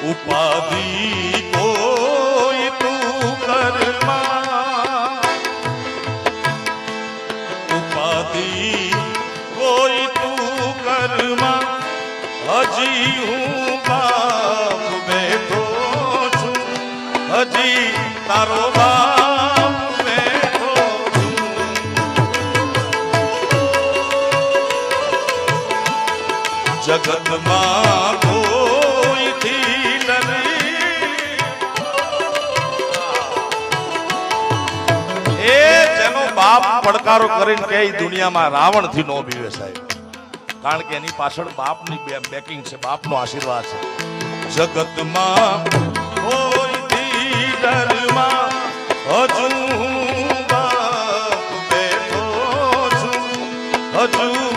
ઉપાધિ કોઈ તું કરમાં ઉપાધિ કોઈ તું કરમાં હજી હું બાપ બેઠો છું હજી તારો બાપ જગતમાં બાપ પડકારો કરીને કે દુનિયામાં રાવણ નો બીવે સાહેબ. કારણ કે એની પાછળ બાપની બેકિંગ છે, બાપનો આશીર્વાદ છે. જગતમાં હજુ બાપ હજુ